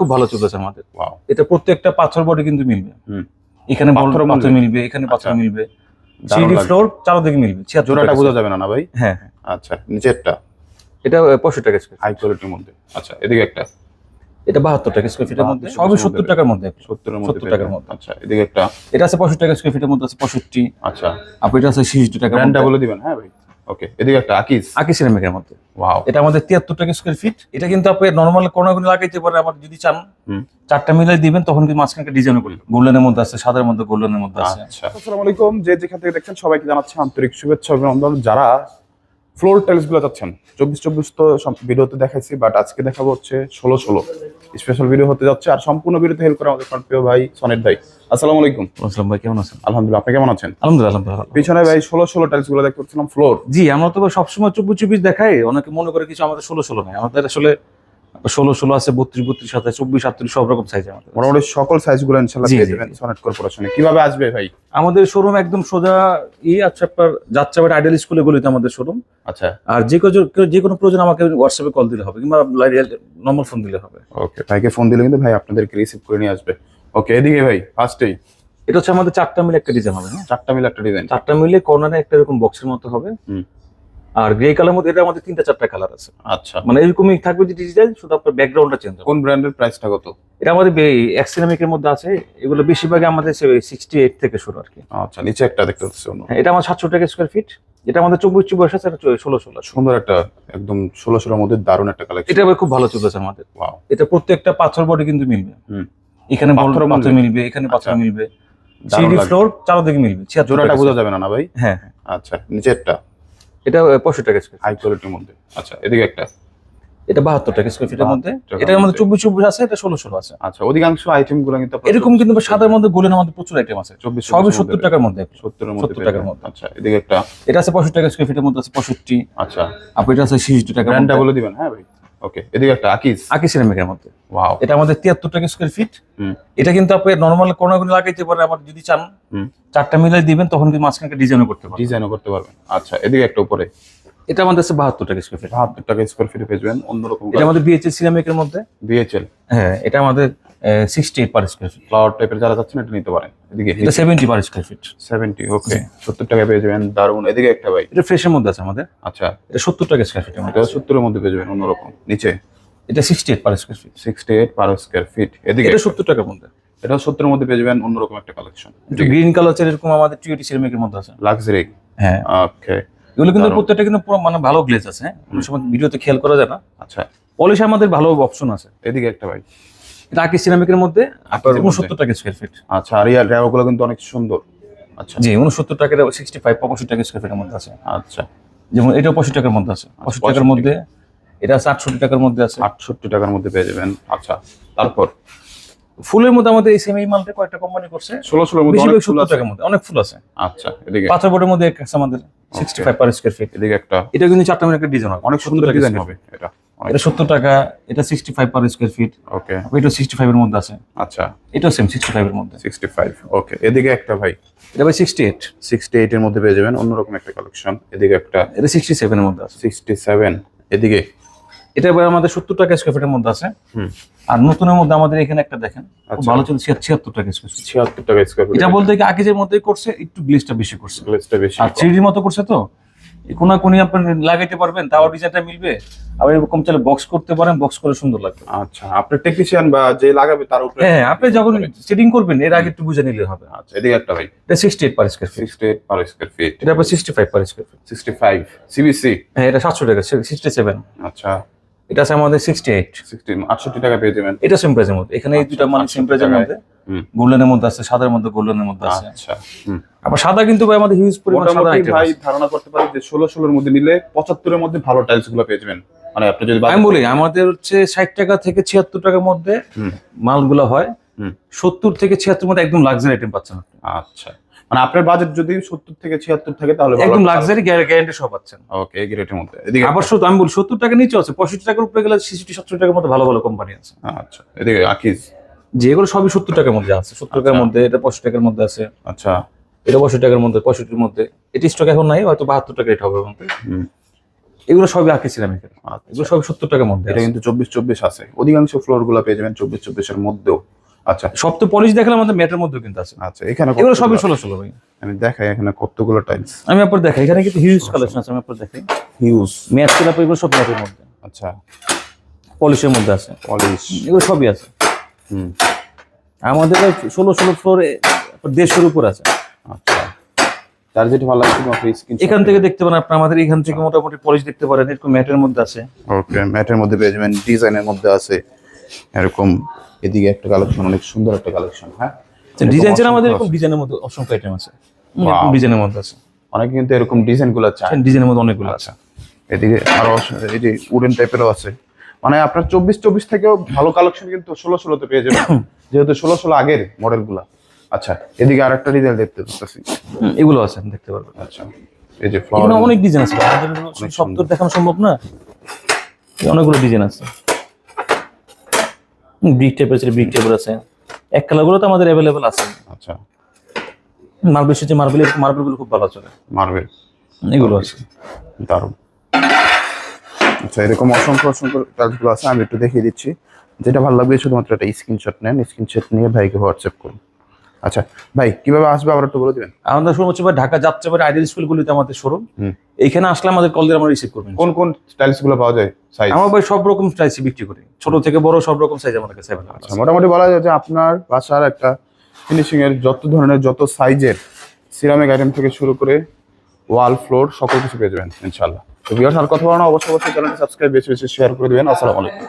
খুব ভালো চলতেছে আমাদের। এটা প্রত্যেকটা পাথর বডি কিন্তু মিলবে। এখানে পাথর পাথর মিলবে? এখানে পাথর আচ্ছা। মিলবে। সিডি ফ্লোর চারোদিকে মিলবে জোড়াটা বোঝা যাবে না না ভাই? হ্যাঁ হ্যাঁ। আচ্ছা নিচেরটা? এটা পঁয়ষট্টি টাকা স্কোয়ার হাই কোয়ালিটির মধ্যে। আচ্ছা এদিকে একটা? এটা বাহাত্তর টাকা স্কোয়ার ফিটের মধ্যে। 72 সবই সত্তর টাকার মধ্যে 70 পেয়ে টাকার মধ্যে। আচ্ছা এদিকে একটা? এটা আছে পঁয়ষট্টি টাকা স্কোয়ার ফিটের মধ্যে আছে পঁয়ষট্টি। আচ্ছা। আপনি এটা আছে ছিষট্টি টাকা ব্র্যান্ডটা বলে দিবেন হ্যাঁ ভাই? ওকে এদিকে একটা আকিস আকি সিরামিকের মধ্যে। ওয়াও এটা আমাদের তিয়াত্তর টাকা স্কোয়ার ফিট এটা কিন্তু আপনি নর্মাল কোনো কোনো লাগাইতে পারে আবার যদি চান হুম। চারটা মিলাই দিবেন তখন কিন্তু মাঝখানে ডিজাইন করি গোল্ডেনের মধ্যে আছে সাদার মধ্যে গোল্ডেনের মধ্যে আছে। আচ্ছা। আসসালামু আলাইকুম। যে যেখান থেকে দেখছেন সবাইকে জানাচ্ছি আন্তরিক শুভেচ্ছা অভিনন্দন। যারা ফ্লোর টাইলসগুলো চাচ্ছেন চব্বিশ চব্বিশ তো ভিডিওতে দেখাইছি বাট আজকে দেখাবো হচ্ছে ষোলো ষোলো। স্পেশাল ভিডিও হতে যাচ্ছে আর সম্পূর্ণ ভিডিওতে হেল্প করে আমাদের প্রিয় ভাই সনেট ভাই। আসসালামু আলাইকুম। আসসালাম ভাই কেমন আছেন? আলহামদুলিল্লাহ আপনি কেমন আছেন? আলহামদুলিল্লাহ আলহামদুলিল্লাহ পিছনে ভাই ষোলো ষোলো টাইলসগুলো দেখতে পাচ্ছিলাম ফ্লোর জি আমরা তো সবসময় সময় চব্বিশ দেখাই অনেকে মনে করে কিছু আমাদের ষোলো ষোলো নাই। আমাদের আসলে ষোলো ষোলো আছে বত্রিশ বত্রিশ আছে চব্বিশ আটত্রিশ সব রকম সাইজ আমাদের মোটামুটি সকল সাইজগুলো ইনশাল্লাহ পেয়ে যাবেন। সনেট কর্পোরেশনে কীভাবে আসবে ভাই? আমাদের শোরুম একদম সোজা ই আছে আপনার যাত্রাবাড়ি আইডিয়াল স্কুলে গলিতে আমাদের শোরুম আচ্ছা। আর যে কোনো যে কোনো প্রয়োজন আমাকে হোয়াটসঅ্যাপে কল দিলে হবে কিংবা নর্মাল ফোন দিলে হবে। ওকে ভাইকে ফোন দিলে কিন্তু ভাই আপনাদেরকে রিসিভ করে নিয়ে আসবে। ওকে এদিকে ভাই ফার্স্টেই এটা হচ্ছে আমাদের চারটা মিলে একটা ডিজাইন হবে হ্যাঁ? চারটা মিলে একটা ডিজাইন চারটা মিলে কর্নারে একটা এরকম বক্সের মতো হবে। হুম। আর গ্রে কালার মধ্যে এটা আমাদের তিনটা চারটা কালার আছে। আচ্ছা। মানে এরকমই থাকবে যে ডিজাইন শুধু আপনার ব্যাকগ্রাউন্ডটা চেঞ্জ হবে। কোন ব্র্যান্ডের প্রাইসটা কত? এটা আমাদের এক্সিনামিকের মধ্যে আছে। এগুলো বেশিরভাগই আমাদের সিক্সটি এইট থেকে শুরু আর কি। আচ্ছা নিচে একটা দেখতে পাচ্ছি হ্যাঁ, এটা আমার সাতশো টাকা স্কোয়ার ফিট এটা আমাদের চব্বিশ চব্বিশ আছে এটা ষোলো ষোলো। সুন্দর একটা একদম ষোলো ষোলোর মধ্যে দারুণ একটা কালেকশন এটা খুব ভালো চলতেছে আমাদের। ওয়াও এটা প্রত্যেকটা পাথর বডি কিন্তু মিলবে। হুম। এখানে পাথর পাথর মিলবে? এখানে পাথর আচ্ছা। মিলবে। সিডি। ফ্লোর চারোদিকে মিলবে জোড়াটা বোঝা যাবে না না ভাই? হ্যাঁ হ্যাঁ। আচ্ছা নিচেরটা। এটা পঁয়ষট্টি টাকা স্কোয়ার হাই কোয়ালিটির মধ্যে। আচ্ছা এদিকে একটা। এটা বাহাত্তর টাকা স্কোয়ার ফিটের মধ্যে। এটার মধ্যে। চব্বিশ চব্বিশ আছে এটা ষোলো ষোলো আছে। আচ্ছা অধিকাংশ আইটেমগুলো কিন্তু এরকম কিন্তু সাদার মধ্যে গোলের আমাদের প্রচুর আইটেম আছে। চব্বিশ সবই সত্তর টাকার মধ্যে সত্তর মধ্যে 70 টাকার মধ্যে। আচ্ছা এদিকে একটা। এটা আছে পঁয়ষট্টি টাকা স্কোয়ার ফিটের মধ্যে আছে পঁয়ষট্টি। আচ্ছা। আপনি এটা আছে ছিষট্টি টাকা ব্র্যান্ডটা বলে দিবেন হ্যাঁ ভাই? ওকে এদিকে একটা আকিস আকিস সিরামিকের মধ্যে। ওয়াও এটা আমাদের তিয়াত্তর টাকা স্কোয়ার ফিট এটা কিন্তু আপনি নরমাল কোনো কোনো লাগাইতে পারেন আবার যদি চান হুম। চারটা মিলাই দিবেন তখন কিন্তু মাঝখানে ডিজাইনও করতে পারবেন। ডিজাইনও করতে পারবেন। আচ্ছা এদিকে একটা উপরে। এটা আমাদের আছে বাহাত্তর টাকা স্কোয়ার ফিট বাহাত্তর টাকা স্কোয়ার ফিটে পেয়ে যাবেন অন্যরকম এটা আমাদের বিএচএল সিরামিকের মধ্যে। বিএচএল হ্যাঁ এটা আমাদের sixty eight per square feet flower টাইপের যারা এটা নিতে পারেন। এদিকে এটা seventy per square feet seventy okay সত্তর টাকা পেয়ে যাবেন দারুণ। এদিকে একটা ভাই। এটা ফ্রেশের মধ্যে আছে আমাদের। আচ্ছা। এটা সত্তর টাকা স্কোয়ার ফিটের মধ্যে এটা সত্তরের মধ্যে পেয়ে যাবেন অন্যরকম। নিচে। এটা sixty eight per square feet sixty eight per square feet এদিকে। এটা সত্তর টাকার মধ্যে। এটা সত্তরের মধ্যে পেয়ে যাবেন অন্যরকম একটা কালেকশন গ্রিন কালার এরকম আমাদের টিউটি সিরামিকের মধ্যে আছে। লাক্সারি হ্যাঁ। ওকে এগুলো কিন্তু প্রত্যেকটা কিন্তু পুরো মানে ভালো গ্লেজ আছে হ্যাঁ। অনেক সময় ভিডিওতে খেয়াল করা যায় না। আচ্ছা। পলিশ আমাদের ভালো অপশন আছে। এদিকে একটা ভাই। এটা সিরামিকের মধ্যে। উনসত্তর টাকা স্কোয়ার ফিট আচ্ছা আর ইয়ার র্যাওগুলো কিন্তু অনেক সুন্দর। আচ্ছা। জি উনসত্তর টাকা সিক্সটি ফাইভ পঁয়ষট্টি টাকা স্কোয়ার ফিটের মধ্যে আছে। আচ্ছা। যেমন এটা পঁয়ষট্টি টাকার মধ্যে আছে। পঁয়ষট্টি টাকার মধ্যে এটা আছে আটষট্টি টাকার মধ্যে আছে। আটষট্টি টাকার মধ্যে পেয়ে যাবেন। আচ্ছা তারপর? ফুলের মধ্যে আমাদের এই সেম মালটা কয়েকটা কোম্পানি করছে। ষোলো ষোলোর মধ্যে অনেক ফুল আছে। টাকার মধ্যে অনেক ফুল আছে। আচ্ছা এদিকে? পাথর বোর্ডের মধ্যে আছে আমাদের sixty five per square feet এদিকে একটা। এটা কিন্তু চারটা একটা ডিজাইন হবে। অনেক সুন্দর টাকা ডিজাইন হবে এটা। এটা সত্তর টাকা এটা sixty five per square feet okay এটা সিক্সটি ফাইভ এর মধ্যে আছে। আচ্ছা। এটাও সেম সিক্সটি ফাইভ এর মধ্যে। সিক্সটি ফাইভ ওকে এদিকে একটা ভাই? এটা ভাই সিক্সটি এইট সিক্সটি এইট এর মধ্যে পেয়ে যাবেন অন্যরকম একটা কালেকশন এদিকে একটা। এটা সিক্সটি সেভেন এর মধ্যে আছে। সিক্সটি সেভেন এদিকে? এটা ভাই আমাদের সত্তর টাকা স্কোয়ার ফিটের মধ্যে আছে। হুম। আর নতুনের মধ্যে আমাদের এখানে একটা দেখেন খুব আচ্ছা। ভালো চলছে ছিয়াত্তর টাকা স্কোয়ার ফিট ছিয়াত্তর টাকা স্কোয়ার এটা বলতে কি আকিজের মধ্যে করছে একটু গ্লেজটা বেশি করছে। গ্লেজটা বেশি আর থ্রিডির মতো করছে তো? কোনা কোনি আপনি লাগাইতে পারবেন তাও ডিজাইনটা মিলবে। আবার এরকম চাইলে বক্স করতে পারেন বক্স করে সুন্দর লাগবে। আচ্ছা আপনি টেকনিশিয়ান বা যে লাগাবে তার উপরে হ্যাঁ আপনি যখন সেটিং করবেন এর আগে একটু বুঝে নিলে হবে। আচ্ছা এদিকে একটা ভাই। এটা sixty eight per square feet sixty eight per square feet এটা sixty five per square feet sixty five CBC হ্যাঁ এটা সাতশো টাকা সিক্সটি সেভেন আচ্ছা। এটা আছে আমাদের সিক্সটি এইট সিক্সটি আটষট্টি টাকা পেয়ে যাবেন। এটা সেম মধ্যে। এখানে এই দুটা মানে সেম 68 টাকায়। মধ্যে গোল্ডেনের মধ্যে আছে সাদার মধ্যে গোল্ডেনের মধ্যে আছে। আচ্ছা আবার সাদা কিন্তু ভাই আমাদের হিউজ পরিমাণ সাদা আইটেম ভাই ধারণা করতে পারি যে ষোলো ষোলোর মধ্যে নিলে পঁচাত্তরের মধ্যে ভালো টাইলসগুলো পেয়ে যাবেন। মানে আপনি যদি আমি বলি আমাদের হচ্ছে ষাট টাকা থেকে ছিয়াত্তর টাকার মধ্যে মালগুলো হয়। হুম। সত্তর থেকে ছিয়াত্তর মধ্যে একদম লাক্সারি আইটেম পাচ্ছেন আচ্ছা। মানে আপনার বাজেট যদি সত্তর থেকে ছিয়াত্তর থাকে তাহলে একদম লাক্সারি গ্যারান্টি সব পাচ্ছেন। ওকে এই গ্রেটের মধ্যে। এদিকে আবার শুধু আমি বলি সত্তর টাকা নিচে আছে পঁয়ষট্টি টাকার উপরে গেলে ছেষট্টি সত্তর টাকার মধ্যে ভালো ভালো কোম্পানি আছে। আচ্ছা এদিকে আকিজ। যেগুলো সবই সত্তর টাকার মধ্যে আছে। সত্তর টাকার আচ্ছা। মধ্যে এটা পঁয়ষট্টি টাকার মধ্যে আছে। আচ্ছা। এটা পঁয়ষট্টি টাকার মধ্যে পঁয়ষট্টির মধ্যে। এটি স্টক এখন নাই হয়তো বাহাত্তর টাকা এটা হবে এর মধ্যে। হুম। এগুলো সবই আঁকে সিরামিকের আচ্ছা। এগুলো সবই সত্তর টাকার মধ্যে এটা কিন্তু চব্বিশ চব্বিশ আছে। অধিকাংশ ফ্লোরগুলো পেয়ে যাবেন চব্বিশ চব্বিশের মধ্যেও। আচ্ছা। সব তো পলিশ দেখালাম আমাদের ম্যাটের মধ্যেও কিন্তু আছে। আচ্ছা এখানে এগুলো সবই? ষোলো ষোলো ভাই। আমি দেখাই এখানে কতগুলো টাইলস আমি আপনার দেখাই এখানে কিন্তু হিউজ কালেকশন আছে আমি আপনার দেখাই। হিউজ ম্যাট সিরাপ এগুলো সব ম্যাটের মধ্যে। আচ্ছা। পলিশের মধ্যে আছে। পলিশ এগুলো সবই আছে। হুম। আমাদের ষোলো ষোলো ফ্লোরে দেড়শোর উপর আছে। আচ্ছা। তার যেটা ভালো লাগছে তোমার স্ক্রিন এখান থেকে দেখতে পারেন আপনি আমাদের এখান থেকে মোটামুটি পলিশ দেখতে পারেন এরকম ম্যাটের মধ্যে আছে। ওকে ম্যাটের মধ্যে পেয়ে যাবেন ডিজাইনের মধ্যে আছে। এরকম এদিকে একটা কালেকশন অনেক সুন্দর একটা কালেকশন হ্যাঁ? ডিজাইন ছাড়া আমাদের এরকম ডিজাইনের মধ্যে অসংখ্য আইটেম আছে. ডিজাইনের মধ্যে আছে। অনেকে কিন্তু এরকম ডিজাইনগুলো চায়। ডিজাইনের মধ্যে অনেকগুলো আছে। আচ্ছা এদিকে আরও এই যে উডেন টাইপেরও আছে। মানে আপনার চব্বিশ চব্বিশ থেকেও ভালো কালেকশন কিন্তু ষোলো ষোলোতে পেয়ে যাবেন। যেহেতু ষোলো ষোলো আগের মডেলগুলা। আচ্ছা এদিকে আর একটা ডিজাইন দেখতে পাচ্ছি। এগুলো আছে আপনি দেখতে পারবেন। আচ্ছা এই যে ফ্লাওয়ার অনেক ডিজাইন আছে। আমাদের সব তো দেখানো সম্ভব না। অনেকগুলো ডিজাইন আছে। বিগ টেপের আছে ব্রিক টেপ আছে। এক কালারগুলো তো আমাদের অ্যাভেলেবেল আছে। আচ্ছা। মার্বেল সেটি মার্বেল মার্বেলগুলো খুব ভালো চলে। মার্বেল এগুলো আছে। দারুণ। আচ্ছা এরকম অসংখ্য অসংখ্য টাইলসগুলো আছে আমি একটু দেখিয়ে দিচ্ছি। যেটা ভালো লাগবে শুধুমাত্র একটা স্ক্রিনশট নেন। স্ক্রিনশট নিয়ে ভাইকে হোয়াটসঅ্যাপ করুন। আচ্ছা ভাই কীভাবে আসবে আবার একটু বলে দিবেন? আমাদের শোরুম হচ্ছে ঢাকা যাত্রাবাড়ি আইডিয়াল স্কুলগুলিতে আমাদের শোরুম হুম। এইখানে আসলে আমাদের কল দিয়ে আমরা রিসিভ করবেন কোন কোন টাইলসগুলো পাওয়া যায়? সাইজ আমার ভাই সব রকম সাইজ বিক্রি করি। ছোট থেকে বড় সব রকম সাইজ আমার কাছে available আছে। আচ্ছা মোটামুটি বলা যায় যে আপনার বাসার একটা ফিনিশিং এর যত ধরনের যত সাইজের সিরামিক আইটেম থেকে শুরু করে ওয়াল ফ্লোর সকল কিছু পেয়ে যাবেন ইনশাল্লাহ তো আর কথা বলা অবশ্যই অবশ্যই চ্যানেলটি সাবস্ক্রাইব বেশি বেশি শেয়ার করে দিবেন। আসসালামু আলাইকুম।